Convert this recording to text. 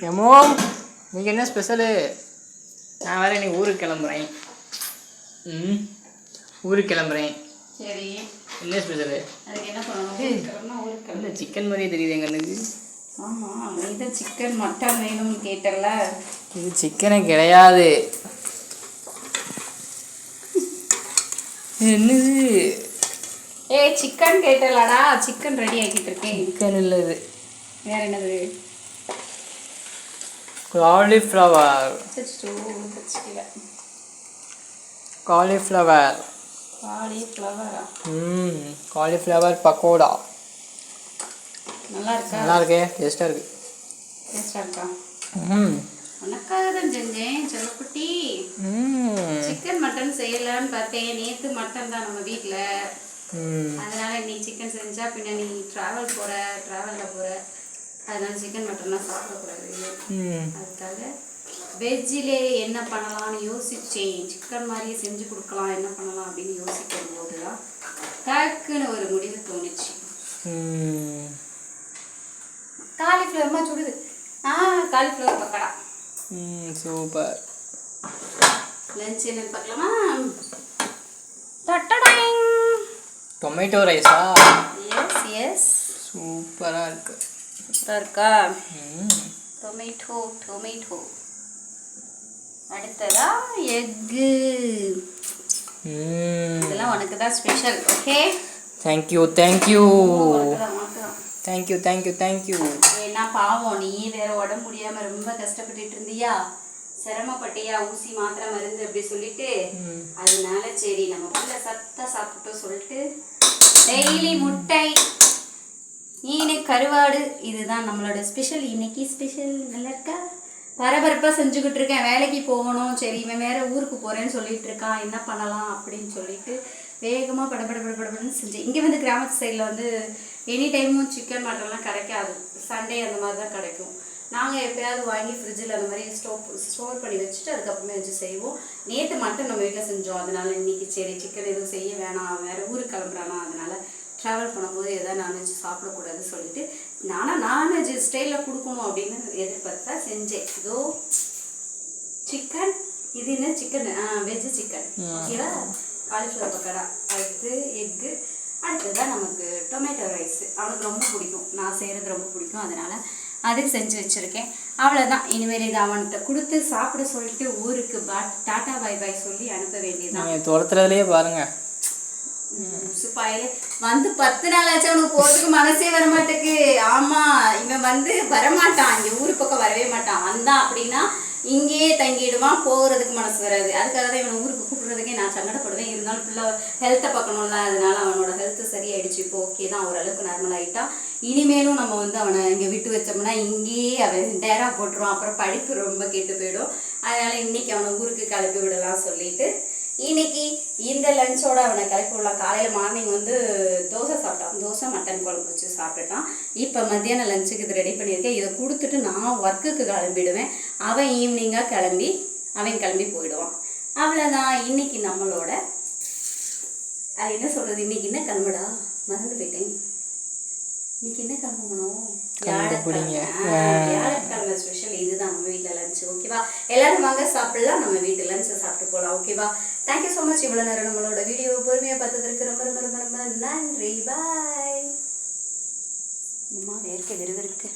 எமோ நீங்கள் என்ன ஸ்பெஷலு நான் வேற இன்னைக்கு ஊருக்கு கிளம்புறேன். ம். ஊருக்கு கிளம்புறேன். சரி. என்ன ஸ்பெஷலு அதுக்கு என்ன பண்ணணும்? ஊருக்கு. இல்லை சிக்கன் மாதிரியே தெரியுது எங்க கண்ணுக்கு ஆமா நீ தான் சிக்கன் மட்டன் வேணும்னு கேட்டல இது சிக்கனே கிடையாது. இது என்னது? ஏய் சிக்கன் கேட்டலடா சிக்கன் ரெடி ஆக்கிட்டு இருக்கேன். சிக்கன் இல்லை இது. வேற என்னது? காலிஃப்ளவர். காலிஃப்ளவர் காலிஃப்ளவரா ம் காலிஃப்ளவர் பக்கோடா நல்லா இருக்கா நல்லா இருக்கே. டேஸ்ட்டாக இருக்கு? டேஸ்டா இருக்கா ம் உனக்காக தான் செஞ்சேன் செல்லக்குட்டி. சிக்கன் மட்டன் செய்யலான்னு பார்த்தேன். நேத்து மட்டன் தான் நம்ம வீட்ல. ம். அதனால இன்னைக்கு சிக்கன் செஞ்சா பின்ன நீ டிராவல் போற டிராவல்ல போற. அதனால சிக்கன் மட்டன்லாம் சாப்பிடக்கூடாது. ம். அதுக்காக வெஜ்ஜிலே என்ன பண்ணலாம்னு யோசிச்சேன் சிக்கன் மாதிரியே செஞ்சு கொடுக்கலாம் என்ன பண்ணலாம் அப்படின்னு யோசிக்கும் போது தான் டக்குன்னு ஒரு முடிவு தோணுச்சு. காலிஃப்ளவர்மா சுடுது. ஆ காலிஃப்ளவர் பக்கடா. ம் சூப்பர். லஞ்ச் என்னன்னு பார்க்கலாமா? டொமேட்டோ ரைஸா எஸ் எஸ் சூப்பராக இருக்கு. சூப்பராக இருக்கா? டொமேட்டோ டொமேட்டோ அடுத்ததா எக்கு. இதெல்லாம் உனக்கு தான் special okay thank you thank you thank you thank you thank you ஏன்னா பாவம் நீ வேற உடம்பு முடியாம ரொம்ப கஷ்டப்பட்டுட்டு இருந்தியா? சிரமப்பட்டியா? ஊசி மாத்திரை மருந்து அப்படி சொல்லிட்டு? அதனால சரி நம்ம பிள்ளை சத்தா சாப்பிட்டோம் சொல்லிட்டு டெய்லி முட்டை. மீன் கருவாடு இதுதான் நம்மளோட ஸ்பெஷல் இன்னைக்கு ஸ்பெஷல் நல்லா இருக்கா? பரபரப்பாக செஞ்சுக்கிட்டு இருக்கேன். வேலைக்கு போகணும். சரி இவன் வேற ஊருக்கு போகிறேன்னு சொல்லிட்டு இருக்கான். என்ன பண்ணலாம் அப்படின்னு சொல்லிட்டு வேகமாக படபட படபடன்னு செஞ்சேன். இங்கே வந்து கிராமத்து சைடில் வந்து எனி டைமும் சிக்கன் மட்டன்லாம் கிடைக்காது. சண்டே அந்த மாதிரி தான் கிடைக்கும். நாங்கள் எப்பயாவது வாங்கி ஃப்ரிட்ஜில் அந்த மாதிரி ஸ்டோப் ஸ்டோர் பண்ணி வச்சுட்டு அதுக்கப்புறமே வச்சு செய்வோம். நேற்று மட்டும் நம்ம வீட்டில் செஞ்சோம். அதனால இன்னைக்கு சரி சிக்கன் எதுவும் செய்ய வேணாம். வேறு ஊருக்கு கிளம்புறானா? அதனால ட்ராவல் பண்ணும்போது எதாவது நான்வெஜ் சாப்பிடக்கூடாதுன்னு சொல்லிட்டு நானும் நான்வெஜ் ஸ்டைலில் கொடுக்கணும் அப்படின்னு எதிர்பார்த்தா செஞ்சேன் இதோ சிக்கன் இது என்ன சிக்கன் வெஜ் சிக்கன் ஓகேவா காலிஃப்ளவர் பக்கோடா. அடுத்து எக்கு அடுத்ததான் நமக்கு டொமேட்டோ ரைஸ் அவனுக்கு ரொம்ப பிடிக்கும். நான் செய்கிறது ரொம்ப பிடிக்கும். அதனால அது செஞ்சு வச்சுருக்கேன். அவ்வளோதான் இனிமேல் இது அவன்கிட்ட கொடுத்து சாப்பிட சொல்லிட்டு ஊருக்கு பாட் டாட்டா பை பை சொல்லி அனுப்ப வேண்டியதுதான். நீங்கள் துரத்துறதுலேயே பாருங்க. சுப்பாயிலே வந்து பத்து நாள் ஆச்சு அவனுக்கு போறதுக்கு மனசே வர மாட்டேக்கு ஆமா இவன் வந்து வரமாட்டான். இங்க ஊர் பக்கம் வரவே மாட்டான். வந்தான் அப்படின்னா இங்கேயே தங்கிடுவான் போகிறதுக்கு மனசு வராது. அதுக்காக தான் இவனை ஊருக்கு கூப்பிடுறதுக்கே நான் சங்கடப்படுவேன். இருந்தாலும் ஃபுல்லாக ஹெல்த்தை பார்க்கணும்ல அதனால அவனோட ஹெல்த்து சரியாயிடுச்சு. இப்போ ஓகே தான் ஓரளவுக்கு நார்மல் ஆகிட்டான் இனிமேலும் நம்ம வந்து அவனை இங்கே விட்டு வச்சோம்னா இங்கேயே அவன் டேராக போட்டுருவான். அப்புறம் படிப்பு ரொம்ப கெட்டு போயிடும். அதனால இன்னைக்கு அவனை ஊருக்கு கிளப்பி விடலாம் சொல்லிட்டு இன்னைக்கு இந்த லஞ்சோட அவனை கிளப்பி விடலாம். காலையில் மார்னிங் வந்து தோசை சாப்பிட்டான். தோசை மட்டன் குழம்பு வச்சு சாப்பிட்டுட்டான். இப்போ மத்தியானம் லஞ்சுக்கு இது ரெடி பண்ணியிருக்கேன். இதை கொடுத்துட்டு நான் ஒர்க்குக்கு கிளம்பிடுவேன். அவன் ஈவினிங்காக கிளம்பி அவன் கிளம்பி போயிடுவான். அவ்வளோதான் இன்னைக்கு நம்மளோட அது என்ன சொல்கிறது இன்னைக்கு என்ன கிளம்புடா? மறந்து போயிட்டேன். இன்னைக்கு என்ன கிளம்பணும் கண்டுபிடிங்க. வியாழக்கிழமை ஸ்பெஷல் இதுதான் நம்ம வீட்டில் லஞ்ச் ஓகேவா எல்லாரும் வாங்க சாப்பிடலாம். நம்ம வீட்டு லஞ்சை சாப்பிட்டு போகலாம் ஓகேவா தேங்க்யூ ஸோ மச் இவ்வளோ நேரம் நம்மளோட வீடியோ பொறுமையாக பார்த்ததற்கு ரொம்ப ரொம்ப ரொம்ப ரொம்ப நன்றி. பாய் அம்மா வேர்க்க விறுவிறுக்கு.